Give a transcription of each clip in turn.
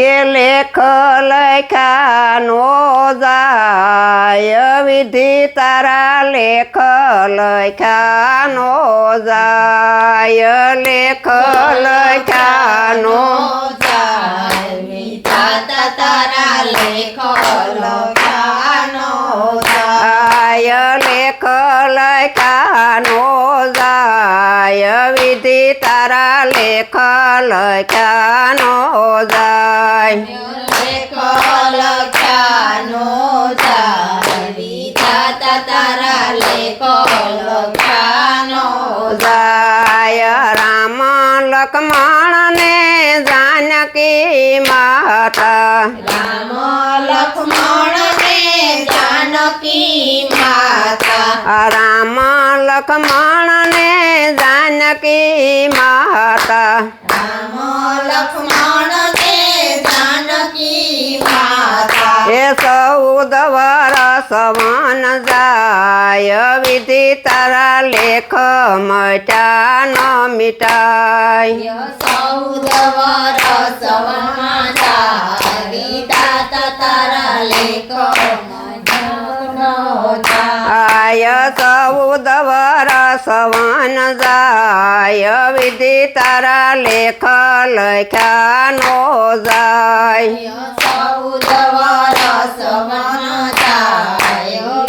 કે લેખ લખ્યાનો જાય વિધિ તારા લેખ લખ્યાનો જાય લેખ વિધાતા તારા લેખ લખાનો જાય લેખ લખ્યાનો જાય વિધિ તારા લેખ લખાનો લખાનો લક્ષ્મણ ને જાનકી માતા રામ લક્ષ્મણ ને જાનકી માતા. રામ લક્ષ્મણ ને જાનકી માતા રામ લક્ષ્મણ ને એ સૌ વરસ સમાન જાય વિધિ તારા લેખ મટા ન મિટાય. સૌ વરસ સમાન તારા લેખો આય ચૌદ સૌદવરા સવન જાય. વિધિ તારા લેખ લખ્યાનો જાય. સૌદ વરસ વનમાતા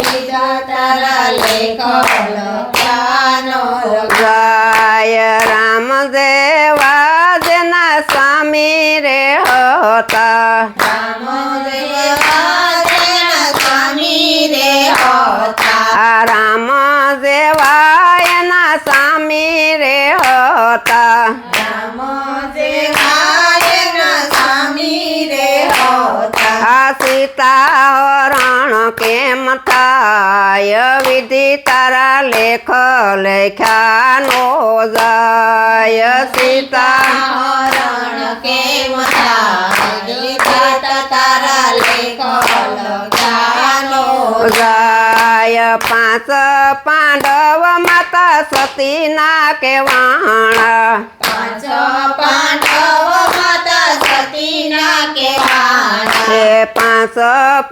વિધાતા લેખો લખ્યાનો જાય. રામ દેવા જેના સ્વામી રે હતા. રામ દેવાદેવ સ્વામી રે હતા. સ્વામી રે હતા આ સીતા હરણ કેમ થાય વિધિ તારા લેખ લેખ્યાનો જાય સીતા હરણ કેમ થાય તારા લખ્યા નો જાય પાંચ પાંડવ માતા ના કેવાણા પાંચ પાંડવ માતા સતી ના એ પાંચ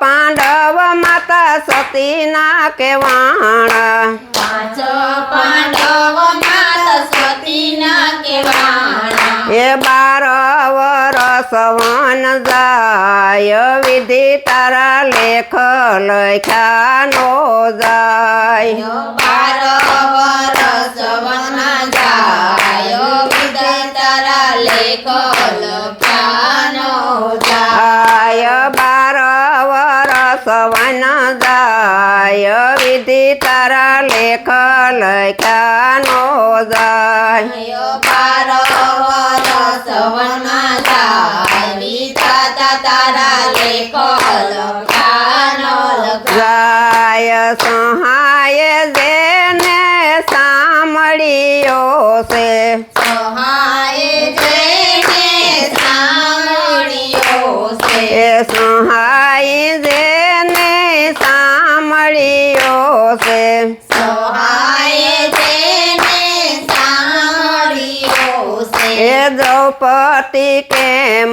પાંડવ માતા સતીના કેવાણા પાંચ પાંડવ માતા સતીના કેવાના એ બાર વરસ વન જાય વિધિ તારા લેખ લખ્યાનો જાય બાર વરસ વના જાય વિદય તારા લેખ લખ્યાનો જાય બાર વરસ વન જાય. વિધિ તારા લેખ લખ્યાનો જાય. બાર વરસ વના જાય. વિધાતા તારા લેખ લખ્યાનો જાય સહાય સહાય જેને સાંભળ્યો છે. સહાય જેને સાંભળ્યો છે. એ દ્રૌપદી કે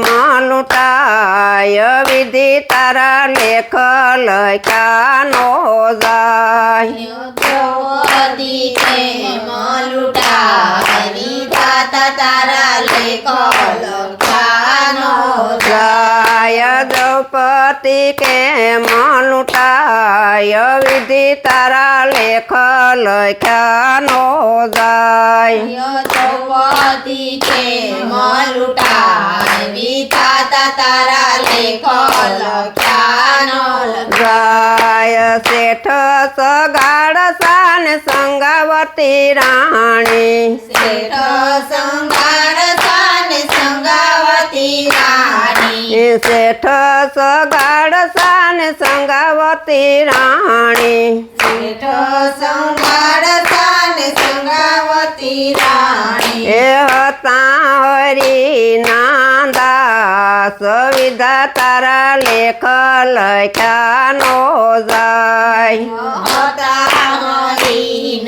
લૂંટાય? વિધિ તારા લેખ લખ્યાનો જાય. દ્રૌપદી કે મલુટા વિધાતા તારા લેખ દ્રૌપદી કે લૂંટાય? વિધિ તારા લેખ લખ્યાનો જાય. દ્રૌપદી કે મલુટા વિધાતા તારા લેખ લખ્યાનો જાય. શેઠ સગાડ સાન સંગાવતી રાણી. શેઠ સંગાડ સાન સંગાવતી રાણી. એ શેઠ સગાડ સાન સંગાવતી રાણી. શેઠ સંગાડ સાન સંગાવતી રાણી. એ હતા હરી નાદાસ વિધા તારા લેખ લખ્યાનો જાય. હતા હરી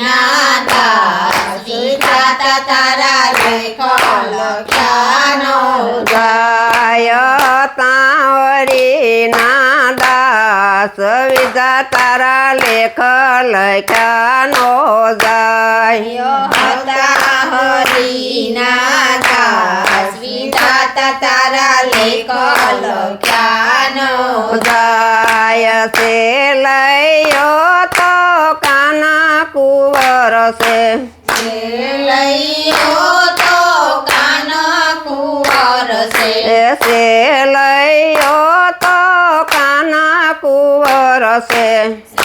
દાસ વિધાતા તારા લેખ લખ્યાનો લખ્યાનો જાય. હતા હરિના દાસ વિધાતા તારા લેખ લખ્યાનો જાય છે લયો તો કાના કુંવર છે. લઈયો તો કાન કુંવર છે લયો તો કાના કુંવર છે.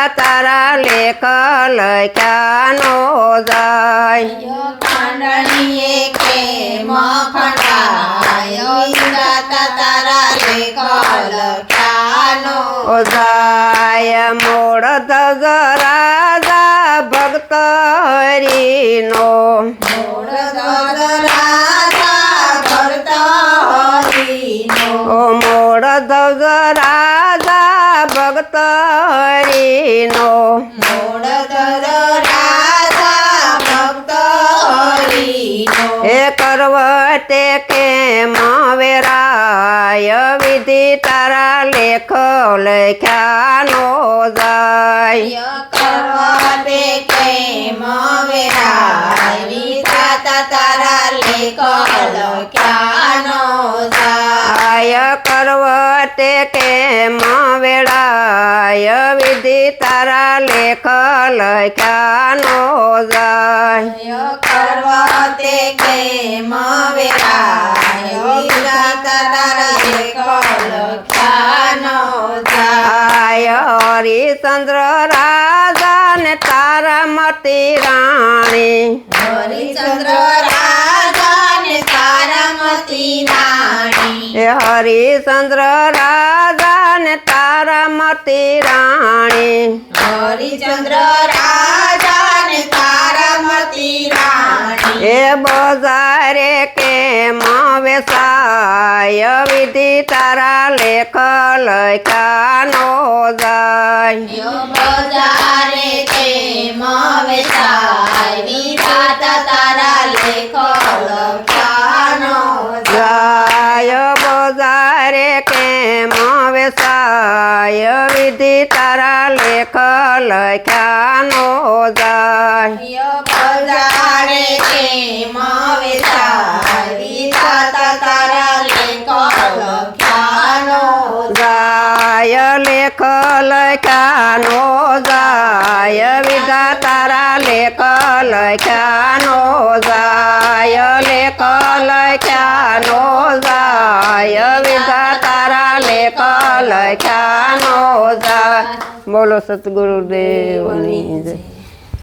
વિધા તારા લેખ લખ્યાનો જાય? કાંડણીએ ખંડાય? વિધા તારા લેખ લખ્યાનો જાય? જાય મોડ રાજા ભક્ત હરિનો ઓ મોડ રાજા ભક્ત હરિનો એ કરવતે કેમ વેરાય વિધિ તારા લેખ લખ્યાનો જાય કરવતે કેમ વેરાય વિધાતા તારા લેખ લખ્યાનો જાય કરવતે કેમ વેળાય? વિધિ તારા લેખ લખ્યાનો જાય? કરવતે કેમ વેરાય વિધાતા તારા લેખ લખ્યાનો જાય? હરિચંદ્ર રાજા ને તારા મતી રાણી. હરિચંદ્ર એ હરિચંદ્ર રાજા ને તારા મતી રાણી. હરિચંદ્ર રાજા ને તારામતી રાણી. હે બજારે કેમ વેસાય વિધિ તારા લેખ લખ્યાનો જાય. લખ્યાનો જાય. બજારે કેમ વેચાય વિધાતા તારા લેખ લખ્યાનો જાય લેખ લખ્યાનો જાય. વિધા તારા લેખ લખ્યાનો જાય. લેખ લખ્યાનો જાય. વિધા તારા લેખ લખ્યાનો જાય બોલો સતગુરુદેવની જય.